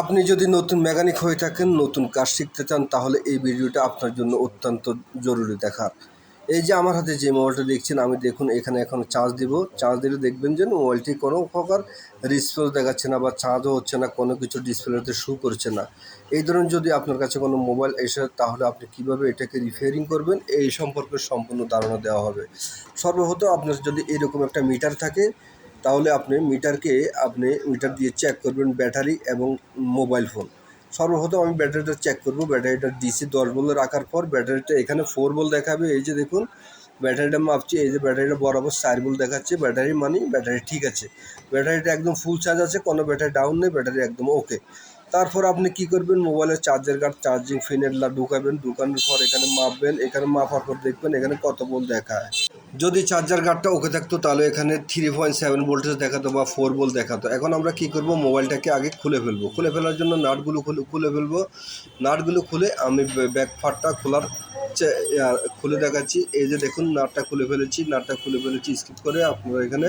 আপনি যদি নতুন মেকানিক হয়ে থাকেন, নতুন কাজ শিখতে চান, তাহলে এই ভিডিওটা আপনার জন্য অত্যন্ত জরুরি দেখার। এই যে আমার হাতে যে মোবাইলটা দেখছেন, আমি দেখুন এখানে এখন চার্জ দিব। চার্জ দিলে দেখবেন যে মোবাইলটি কোনো প্রকার রিসপন্স দেখাচ্ছে না বা চার্জও হচ্ছে না, কোনো কিছু ডিসপ্লেতে শু করছে না। এই ধরনের যদি আপনার কাছে কোনো মোবাইল এসে, তাহলে আপনি কীভাবে এটাকে রিপেয়ারিং করবেন, এই সম্পর্কে সম্পূর্ণ ধারণা দেওয়া হবে। সর্বপ্রথম আপনার যদি এরকম একটা মিটার থাকে তাহলে আপনি মিটারকে আপনি মিটার দিয়ে চেক করবেন ব্যাটারি এবং মোবাইল ফোন সর্বপ্রথম আমি ব্যাটারিটা চেক করব। ব্যাটারিটা ডিসি দশ বলে রাখার পর ব্যাটারিটা এখানে ফোর বল দেখাবে। এই যে দেখুন, ব্যাটারিটা মাপছি। এই যে ব্যাটারিটা বরাবর চার বল দেখাচ্ছে। ব্যাটারি মানে ব্যাটারি ঠিক আছে। ব্যাটারিটা একদম ফুল চার্জ আছে। কোনো ব্যাটারি ডাউন নেই। ব্যাটারি একদম ওকে তারপর আপনি কি করবেন? মোবাইলের চার্জার গার্ড চার্জিং ফিনের লা ঢুকাবেন। ঢুকানোর পর এখানে মাপবেন। এখানে মাপার পর দেখবেন এখানে কত বল দেখায়। যদি চার্জার গার্ডটা ওকে থাকতো, তাহলে এখানে থ্রি পয়েন্ট সেভেন ভোল্টেজ দেখাতো বা ফোর ভোল্ট দেখাতো। এখন আমরা কি করব? মোবাইলটাকে আগে খুলে ফেলব। খুলে ফেলার জন্য নাটগুলো খুলে খুলে ফেলব। নাটগুলো খুলে আমি ব্যাক ফাটটা খোলার খুলে দেখাচ্ছি। এই যে দেখুন নাটটা খুলে ফেলেছি। নাটটা খুলে ফেলেছি স্কিপ করে আপনারা এখানে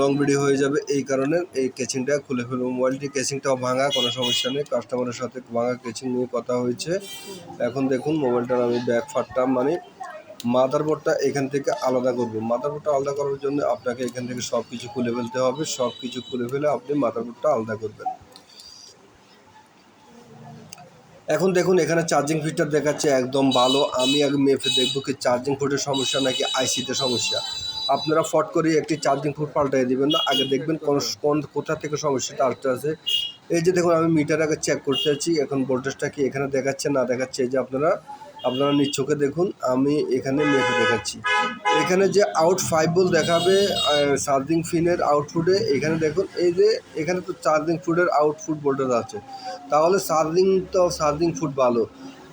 লং ভিডিও হয়ে যাবে। এই কারণে এই কেচিংটা খুলে ফেলব। মোবাইলটি কেচিংটাও ভাঙা, কোনো সমস্যা নেই। কাস্টমারের সাথে ভাঙা কেচিং নিয়ে কথা হয়েছে। এখন দেখুন মোবাইলটার আমি ব্যাক ফাটটা মানে মাদারবোর্ডটা এখান থেকে আলাদা করব। মাদারবোর্ডটা আলাদা করার জন্য আপনাকে এখান থেকে সব কিছু খুলে ফেলতে হবে। সব কিছু খুলে ফেলে আপনি মাদারবোর্ডটা আলাদা করবেন। এখন দেখুন, এখানে চার্জিং ফিটার দেখাচ্ছে একদম ভালো। আমি আগে মেপে দেখব কি চার্জিং ফুটের সমস্যা নাকি আইসিতে সমস্যা। আপনারা ফট করে একটি চার্জিং ফুট পাল্টাই দিবেন না। আগে দেখবেন কোন কোন, কোথা থেকে সমস্যাটা আসতে আছে। এই যে দেখুন, আমি মিটার আগে চেক করতে যাচ্ছি এখন ভোল্টেজটা কি এখানে দেখাচ্ছে, না দেখাচ্ছে, এই যে আপনারা আপনারা নিচ্ছকে দেখুন, আমি এখানে মেপে দেখাচ্ছি। এখানে যে আউট ফাইভ বল দেখাবে চার্জিং ফিনের আউটফুটে এখানে দেখুন, এই যে এখানে তো চার্জিং ফুটের আউটপুট ভোল্টেজ আছে। তাহলে চার্জিং তো চার্জিং ফুট ভালো।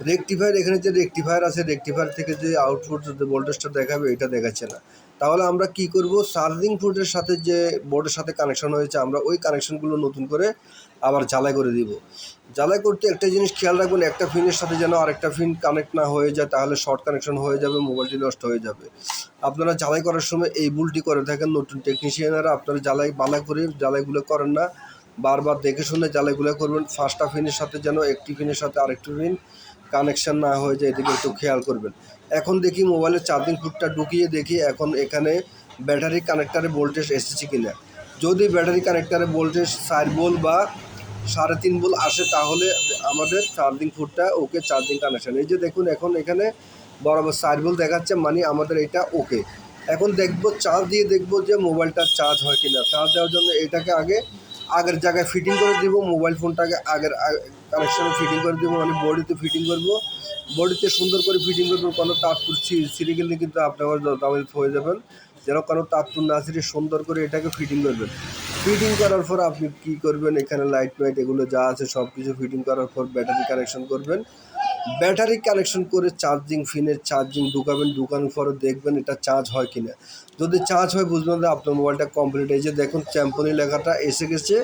রেকটিফায়ার এখানে যে রেকটিফায়ার আছে রেকটিফায়ার থেকে যে আউটপুট ভোল্টেজটা দেখাবে, এটা দেখাচ্ছে না। তাহলে আমরা কি করব? চার্জিং ফুটের সাথে যে বোর্ডের সাথে কানেকশন হয়েছে, আমরা ওই কানেকশনগুলো নতুন করে আবার জ্বালাই করে দিব। জ্বালাই করতে একটা জিনিস খেয়াল রাখবেন, একটা ফিনের সাথে যেন আরেকটা ফিন কানেক্ট না হয়ে যায়, তাহলে শর্ট কানেকশন হয়ে যাবে মোবাইলটি নষ্ট হয়ে যাবে। আপনারা জ্বালাই করার সময় এই ভুলটি করে থাকেন। নতুন টেকনিশিয়ানরা আপনারা জ্বালাই বালা করে জ্বালাইগুলো করেন না। বারবার দেখে শুনে জ্বালাইগুলো করবেন। ফার্স্টটা ফিনের সাথে যেন একটি ফিনের সাথে আরেকটি ফিন কানেকশন না হয়ে যায়, এদিকে একটু খেয়াল করবেন। এখন দেখি মোবাইলের চার্জিং ফুটটা ঢুকিয়ে দেখি এখন এখানে ব্যাটারি কানেক্টারে ভোল্টেজ এসেছে কিনা। যদি ব্যাটারি কানেক্টারে ভোল্টেজ চার বোল বা সাড়ে তিন বোল আসে, তাহলে আমাদের চার্জিং ফুটটা ওকে চার্জিং কানেকশান এই যে দেখুন, এখন এখানে বরাবর চার বোল দেখাচ্ছে মানে আমাদের এটা ওকে এখন দেখব চার্জ দিয়ে দেখব যে মোবাইলটা চার্জ হয় কিনা। চার্জ দেওয়ার জন্য এটাকে আগে আগের জায়গায় ফিটিং করে দিব মোবাইল ফোনটাকে আগের কানেকশানে ফিটিং করে দেবো মানে বডিতে ফিটিং করব। বডিতে সুন্দর করে ফিটিং করবেন কোনো তাঁতপুর ছিঁড়ে গেলে কিন্তু আপনার দামে হয়ে যাবেন। যেন কোনো তাঁতপুর না ছিঁড়ে সুন্দর করে এটাকে ফিটিং করবেন। ফিটিং করার পর আপনি কি করবেন, এখানে লাইট ফাইট এগুলো যা আছে সব কিছু ফিটিং করার পর ব্যাটারি কানেকশন করবেন। ব্যাটারি কানেকশন করে চার্জিং, ফিনের চার্জিং ঢুকাবেন, ঢুকানোর পরে দেখবেন এটা চার্জ হয় কিনা। যদি চার্জ হয় বুঝবেন যে আপনার মোবাইলটা কমপ্লিট এই যে দেখুন চ্যাম্পনি লেখাটা এসে গেছে।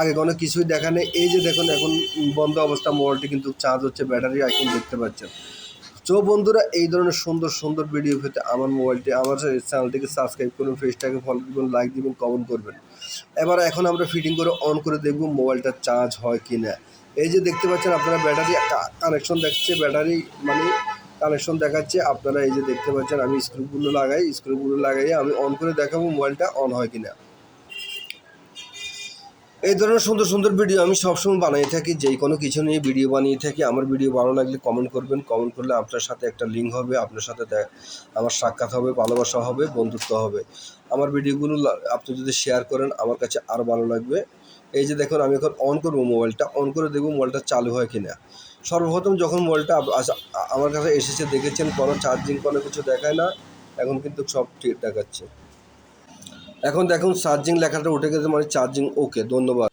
আগে কোনো কিছুই দেখা নেই। এই যে দেখুন, এখন বন্ধ অবস্থা, মোবাইলটি কিন্তু চার্জ হচ্ছে, ব্যাটারি আইকন দেখতে পাচ্ছেন। তো বন্ধুরা, এই ধরনের সুন্দর সুন্দর ভিডিও পেতে আমার মোবাইলটি, আমার চ্যানেলটিকে সাবস্ক্রাইব করুন পেজটাকে ফলো দিবেন লাইক দিবেন কমেন্ট করবেন। এবার এখন আমরা ফিটিং করে অন করে দেখব মোবাইলটা চার্জ হয় কি না এই যে দেখতে পাচ্ছেন আপনারা ব্যাটারি কানেকশন দেখছে, ব্যাটারি মানে কানেকশন দেখাচ্ছে। আপনারা এই যে দেখতে পাচ্ছেন, আমি স্ক্রুগুলো লাগাই স্ক্রুগুলো লাগাই আমি অন করে দেখাবো মোবাইলটা অন হয় কিনা। এই ধরনের সুন্দর সুন্দর ভিডিও আমি সবসময় বানিয়ে থাকি, যেই কোনো কিছু নিয়ে ভিডিও বানিয়ে থাকি। আমার ভিডিও ভালো লাগলে কমেন্ট করবেন। কমেন্ট করলে আপনার সাথে একটা লিঙ্ক হবে, আপনার সাথে আমার সাক্ষাৎ হবে, ভালোবাসা হবে, বন্ধুত্ব হবে। আমার ভিডিওগুলো আপনি যদি শেয়ার করেন, আমার কাছে আরও ভালো লাগবে। এই যে দেখুন, আমি এখন অন করব মোবাইলটা অন করে দেখব মোবাইলটা চালু হয় কিনা। সর্বপ্রথম যখন মোবাইলটা আমার কাছে এসেছে, দেখেছেন কোনো চার্জিং কোনো কিছু দেখায় না, এখন কিন্তু সব ঠিক দেখাচ্ছে। এখন দেখুন চার্জিং লেখাটা উঠে গেছে মানে চার্জিং ওকে ধন্যবাদ।